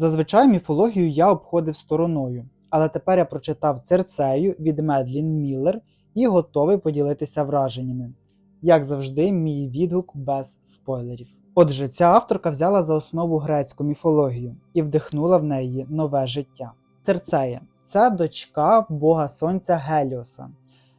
Зазвичай міфологію я обходив стороною, але тепер я прочитав Церцею від Медлін Міллер і готовий поділитися враженнями. Як завжди, мій відгук без спойлерів. Отже, ця авторка взяла за основу грецьку міфологію і вдихнула в неї нове життя. Церцея це дочка бога сонця Геліоса.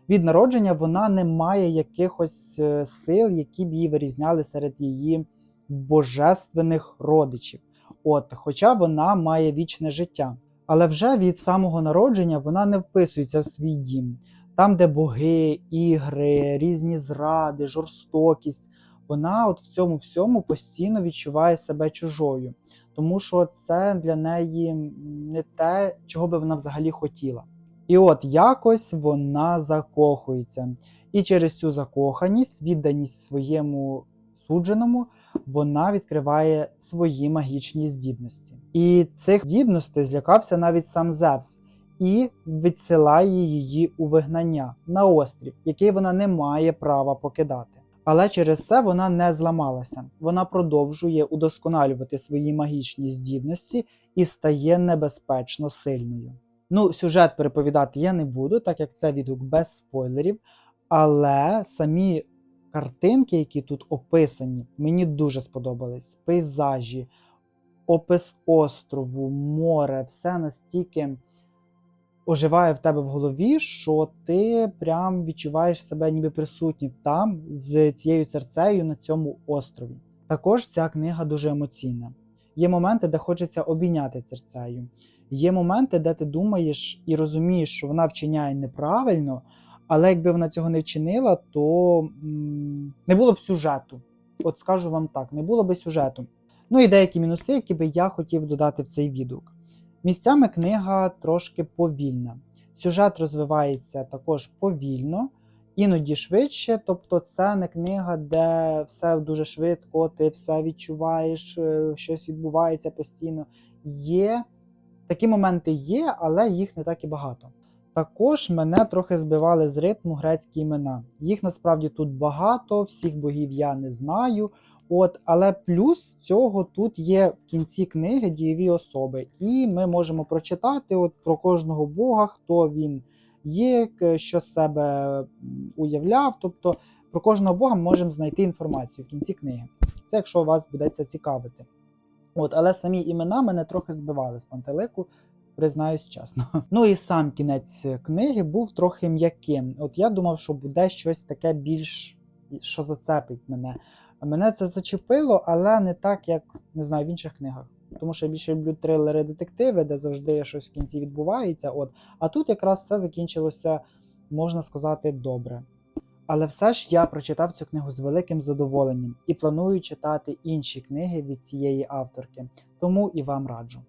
Від народження вона не має якихось е, сил, які б її вирізняли серед її божественних родичів. От, хоча вона має вічне життя. Але вже від самого народження вона не вписується в свій дім. Там, де боги, ігри, різні зради, жорстокість, вона от в цьому всьому постійно відчуває себе чужою, тому що це для неї не те, чого би вона взагалі хотіла. І от якось вона закохується. І через цю закоханість, відданість своєму судженому, вона відкриває свої магічні здібності. І цих здібностей злякався навіть сам Зевс і відсилає її у вигнання на острів, який вона не має права покидати. Але через це вона не зламалася. Вона продовжує удосконалювати свої магічні здібності і стає небезпечно сильною. Ну, сюжет переповідати я не буду, так як це відгук без спойлерів. Але самі картинки, які тут описані, мені дуже сподобались. Пейзажі, опис острову, море, все настільки оживає в тебе в голові, що ти прям відчуваєш себе ніби присутнім там з цією серцею на цьому острові. Також ця книга дуже емоційна. Є моменти, де хочеться обійняти серцею. Є моменти, де ти думаєш і розумієш, що вона вчиняє неправильно, але якби вона цього не вчинила, то не було б сюжету. От скажу вам так, не було б сюжету. Ну і деякі мінуси, які би я хотів додати в цей відгук. Місцями книга трошки повільна. Сюжет розвивається також повільно, іноді швидше. Тобто, це не книга, де все дуже швидко, ти все відчуваєш, е, щось відбувається постійно. Є такі моменти є, але їх не так і багато. Також мене трохи збивали з ритму грецькі імена. Їх насправді тут багато, всіх богів я не знаю. От, але плюс цього тут є в кінці книги дієві особи, і ми можемо прочитати от про кожного бога, хто він є, що з себе уявляв. Тобто про кожного бога ми можемо знайти інформацію в кінці книги. Це якщо вас буде це цікавити. От, але самі імена мене трохи збивали з пантелику, признаюсь чесно. Ну і сам кінець книги був трохи м'яким. От я думав, що буде щось таке більш, що зацепить мене. Мене це зачепило, але не так, як не знаю, в інших книгах. Тому що я більше люблю трилери детективи, де завжди щось в кінці відбувається. От. А тут якраз все закінчилося, можна сказати, добре. Але все ж я прочитав цю книгу з великим задоволенням і планую читати інші книги від цієї авторки, тому і вам раджу.